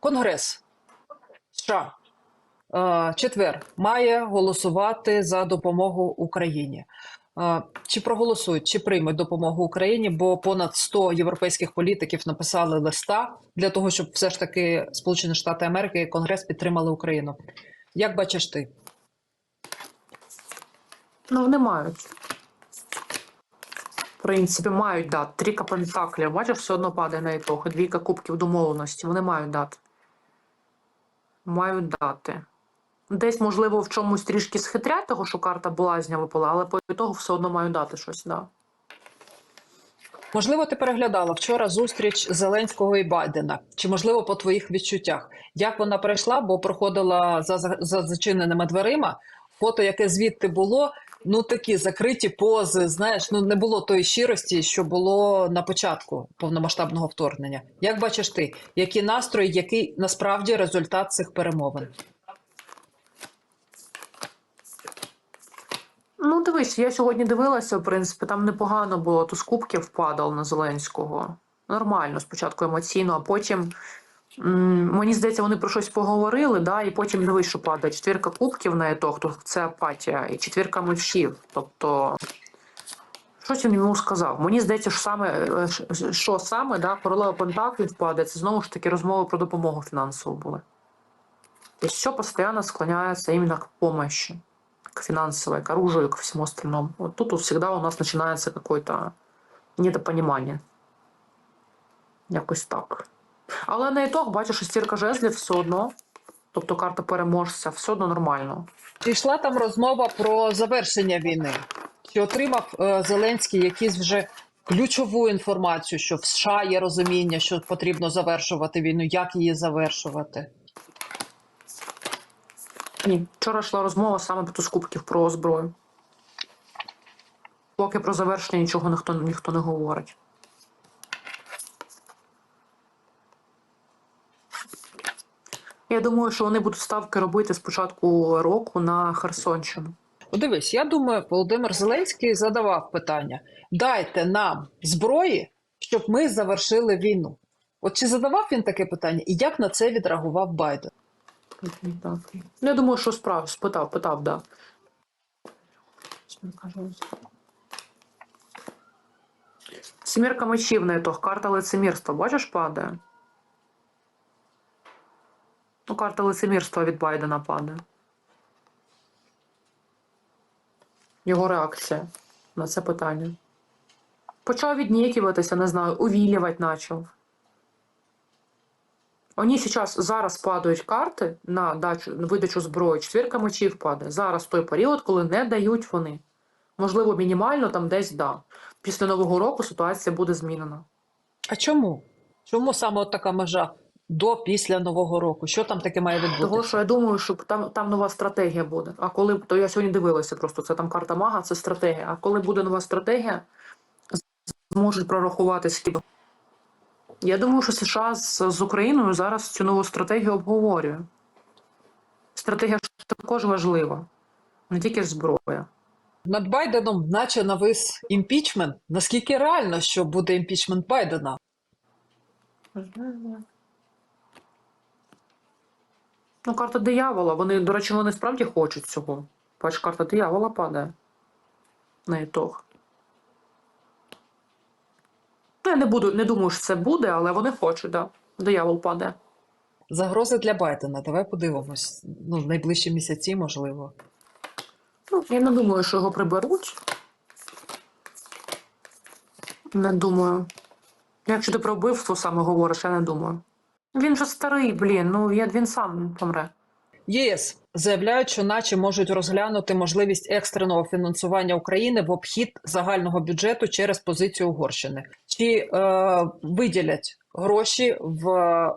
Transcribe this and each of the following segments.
Конгрес США е, четвер має голосувати за допомогу Україні. Е, Чи проголосують, чи приймуть допомогу Україні? Бо понад 100 європейських політиків написали листа для того, щоб все ж таки Сполучені Штати Америки і Конгрес підтримали Україну. Як бачиш ти? Ну, вони мають. В принципі, мають дати. Трійка пентаклів. Бачиш, все одно падає на. І Двійка кубків домовленості. Вони мають дати. Мають дати. Десь, можливо, в чомусь трішки схитрять того, що карта блазня випала, але по того все одно мають дати щось, да. Можливо, ти переглядала вчора зустріч Зеленського і Байдена. Чи можливо по твоїх відчуттях? Як вона пройшла? Бо проходила за, за зачиненими дверима. Фото, яке звідти було, ну такі закриті пози. Знаєш, ну не було тої щирості, що було на початку повномасштабного вторгнення. Як бачиш ти, які настрої, який насправді результат цих перемовин? Ну, дивись, я сьогодні дивилася, в принципі, там непогано було. То з кубків впадав на Зеленського. Нормально, спочатку емоційно, а потім. Мені здається, вони про щось поговорили, да, і потім дивись, що падає. Четвірка кубків на ітог, то це апатія, і четвірка мечів. Тобто, щось він йому сказав. Мені здається, що саме, е, що саме, да, королева Пентаклів впаде, це знову ж таки розмови про допомогу фінансову були. Тобто, все постійно склоняється іменно к помощи к финансовой, к оружию, ко всему остальному. Вот тут всегда у нас начинается какое-то недопонімання. Якось так. Але на ітог, бачиш, шестірка жезлів все одно. Тобто карта переможця, все одно нормально. Чи йшла там розмова про завершення війни? Чи отримав е, Зеленський якісь вже ключову інформацію, що в США є розуміння, що потрібно завершувати війну, як її завершувати? Ні, вчора йшла розмова саме про з кубків про зброю. Поки про завершення нічого ніхто, ніхто не говорить. Я думаю, що вони будуть ставки робити з початку року на Херсонщину. Дивись, я думаю, Володимир Зеленський задавав питання: дайте нам зброї, щоб ми завершили війну. От чи задавав він таке питання, і як на це відреагував Байден? Так. Ну, я думаю, що справ, спитав, питав, да. Сімірка мечів на ітог, карта лицемірства, бачиш, падає? Ну, карта лицемірства від Байдена падає. Його реакція на це питання. Почав віднікуватися, не знаю, увілювати почав. Вони зараз зараз падають карти на дачу на видачу зброї. Четвірка мечів падає. Зараз той період, коли не дають вони. Можливо, мінімально там десь да. Після нового року ситуація буде змінена. А чому? Чому саме от така межа до після нового року? Що там таке має відбутися? Того, що я думаю, що там, там нова стратегія буде. А коли то я сьогодні дивилася, просто це там карта мага, це стратегія. А коли буде нова стратегія, зможуть прорахувати скільки. Я думаю, що США з, з Україною зараз цю нову стратегію обговорює. Стратегія також важлива, не тільки ж зброя. Над Байденом, наче навис імпічмент. Наскільки реально, що буде імпічмент Байдена? Ну, карта диявола. Вони, до речі, вони справді хочуть цього. Бач, карта диявола падає на ітог. Ну, я не буду, не думаю, що це буде, але вони хочуть, так. Да. Диявол падає. Загрози для Байдена. Давай подивимось. Ну, в найближчі місяці, можливо. Ну, я не думаю, що його приберуть. Не думаю. Якщо ти про вбивство саме говориш, я не думаю. Він же старий, блін, ну я- він сам помре. ЄС заявляють, що наче можуть розглянути можливість екстреного фінансування України в обхід загального бюджету через позицію Угорщини. Чи е, виділять гроші в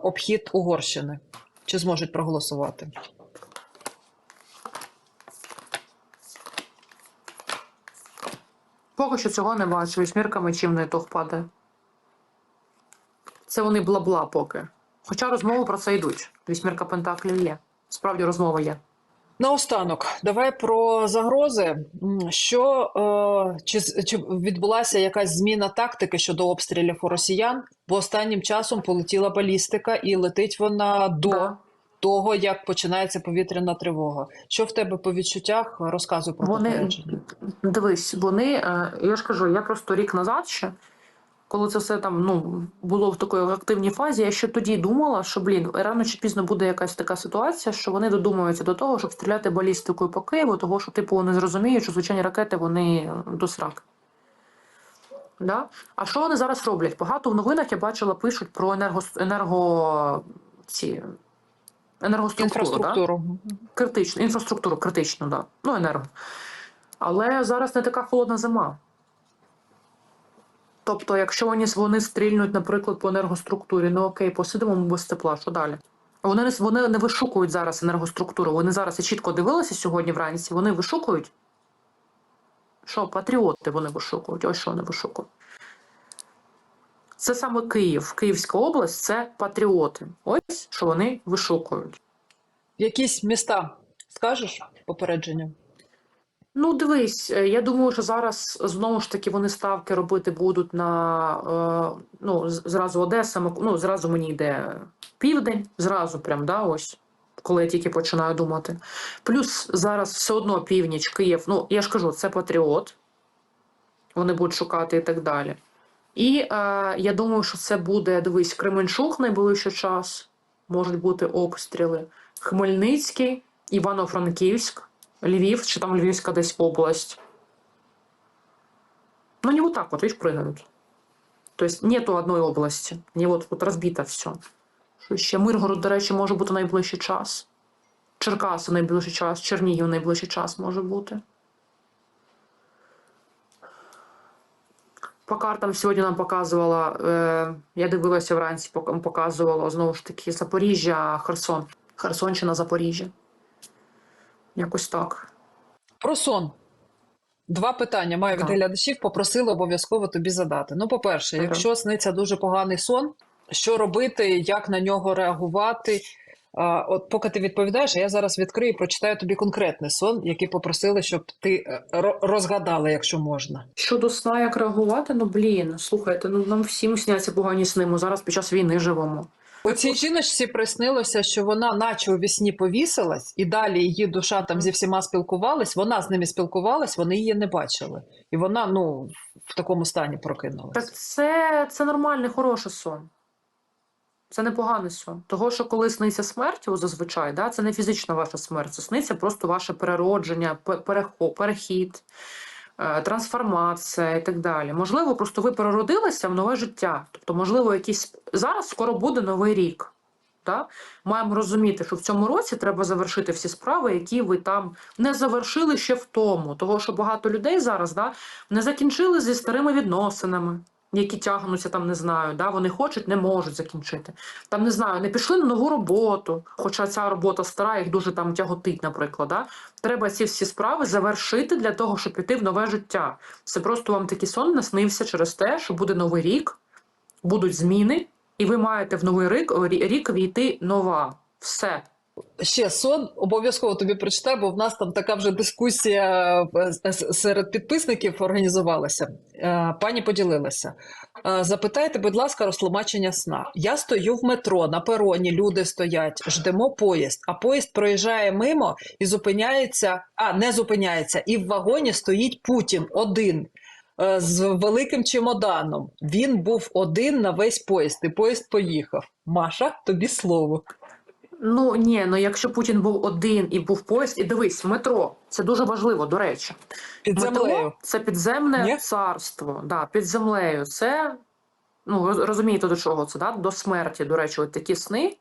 обхід Угорщини? Чи зможуть проголосувати? Поки що цього не бачу. Вісьмірка мечів на ітог падає. Це вони бла-бла поки. Хоча розмови про це йдуть. Вісьмірка пентаклів є. Справді розмова є. Наостанок, давай про загрози. Що е, чи, чи відбулася якась зміна тактики щодо обстрілів у росіян? Бо останнім часом полетіла балістика, і летить вона до Да. того, як починається повітряна тривога. Що в тебе по відчуттях? Розказуй про Вони дивись, вони, е, я ж кажу, я просто рік назад ще, коли це все там ну, було в такій активній фазі, я ще тоді думала, що блін, рано чи пізно буде якась така ситуація, що вони додумаються до того, щоб стріляти балістикою по Києву, того що типу вони зрозуміють, що звичайні ракети вони до срак. Да? А що вони зараз роблять? Багато в новинах я бачила, пишуть про енерго, енерго ці, енергоструктуру. Да? Інфраструктуру. Критичну, інфраструктуру критичну, да. Ну, енерго. Але зараз не така холодна зима. Тобто, якщо вони, вони стрільнуть, наприклад, по енергоструктурі, ну окей, посидимо без тепла, що далі? Вони вони не вишукують зараз енергоструктуру. Вони зараз я чітко дивилися сьогодні вранці, вони вишукують. Що, патріоти вони вишукують? Ось що вони вишукують. Це саме Київ, Київська область це патріоти. Ось що вони вишукують. Якісь міста скажеш попередження? Ну, дивись, е, я думаю, що зараз знову ж таки вони ставки робити будуть на е, ну, зразу Одеса, ну, зразу мені йде південь, зразу прям, да, ось, коли я тільки починаю думати. Плюс зараз все одно північ, Київ, ну, я ж кажу, це патріот. Вони будуть шукати і так далі. І е, я думаю, що це буде, дивись, Кременчук найближчий час, можуть бути обстріли. Хмельницький, Івано-Франківськ. Львів, чи там Львівська десь область. Ну, они вот так вот, видишь, прыгают. То есть нету одной області. Не от, от розбито все. Що ще Миргород, до речі, може бути найближчий час. Черкаси найближчий час, Чернігів найближчий час може бути. По картам сьогодні нам показувала, е, я дивилася вранці, пок- показувало знову ж таки Запоріжжя, Херсон. Херсонщина, Запоріжжя. Якось так. Про сон. Два питання маю від глядачів, попросили обов'язково тобі задати. Ну, по-перше, Ага. якщо сниться дуже поганий сон, що робити, як на нього реагувати? А, от поки ти відповідаєш, я зараз відкрию і прочитаю тобі конкретний сон, який попросили, щоб ти е, ро- розгадала, якщо можна. Щодо сна, як реагувати, ну блін, слухайте, ну нам всім сняться погані сни, ми зараз під час війни живемо. У цій жіночці приснилося, що вона, наче у вісні повісилась, і далі її душа там зі всіма спілкувалась. Вона з ними спілкувалась, вони її не бачили. І вона ну в такому стані прокинулась. Так це, це нормальний, хороший сон. Це непоганий сон. Того, що коли сниться смерть, зазвичай, да, це не фізична ваша смерть, це сниться просто ваше переродження, пе- перехід, трансформація і так далі. Можливо, просто ви переродилися в нове життя. Тобто, можливо, якісь зараз скоро буде новий рік. Та? Маємо розуміти, що в цьому році треба завершити всі справи, які ви там не завершили ще в тому. Того, що багато людей зараз да, не закінчили зі старими відносинами, які тягнуться там, не знаю, да, вони хочуть, не можуть закінчити. Там не знаю, не пішли на нову роботу, хоча ця робота стара, їх дуже там тяготить, наприклад. Да? Треба ці всі справи завершити для того, щоб піти в нове життя. Це просто вам такий сон наснився через те, що буде новий рік, будуть зміни, і ви маєте в новий рік, рік війти нова. Все. Ще сон обов'язково тобі прочитаю, бо в нас там така вже дискусія е, серед підписників організувалася. Е, Пані поділилася. Е, Запитайте, будь ласка, розтлумачення сна. Я стою в метро на пероні, люди стоять, ждемо поїзд, а поїзд проїжджає мимо і зупиняється, а не зупиняється, і в вагоні стоїть Путін один. З великим чемоданом. Він був один на весь поїзд, і поїзд поїхав. Маша, тобі слово. Ну ні, ну якщо Путін був один і був поїзд, і дивись, метро це дуже важливо, до речі. Під землею. Це підземне Ні? царство. Да, під землею. Це ну розумієте до чого це, да? До смерті. До речі, от такі сни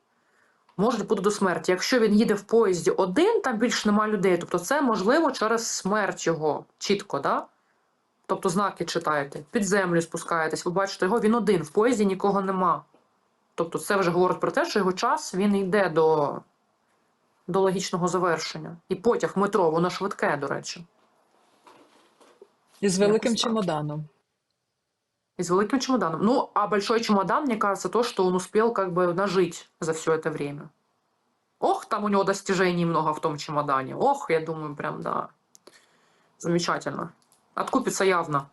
можуть бути до смерті. Якщо він їде в поїзді один, там більше нема людей. Тобто це можливо через смерть його чітко, да? Тобто знаки читаєте, під землю спускаєтесь, ви бачите його, він один, в поїзді нікого нема. Тобто це вже говорить про те, що його час він йде до, до логічного завершення. І потяг метро, воно швидке, до речі. Із великим Якось так. чемоданом. И с великим чемоданом. Ну, а большой чемодан, мне кажется, то, что он успел как бы нажить за все это время. Ох, там у него достижений много в том чемодане. Ох, я думаю, прям да. Замечательно. Откупится явно.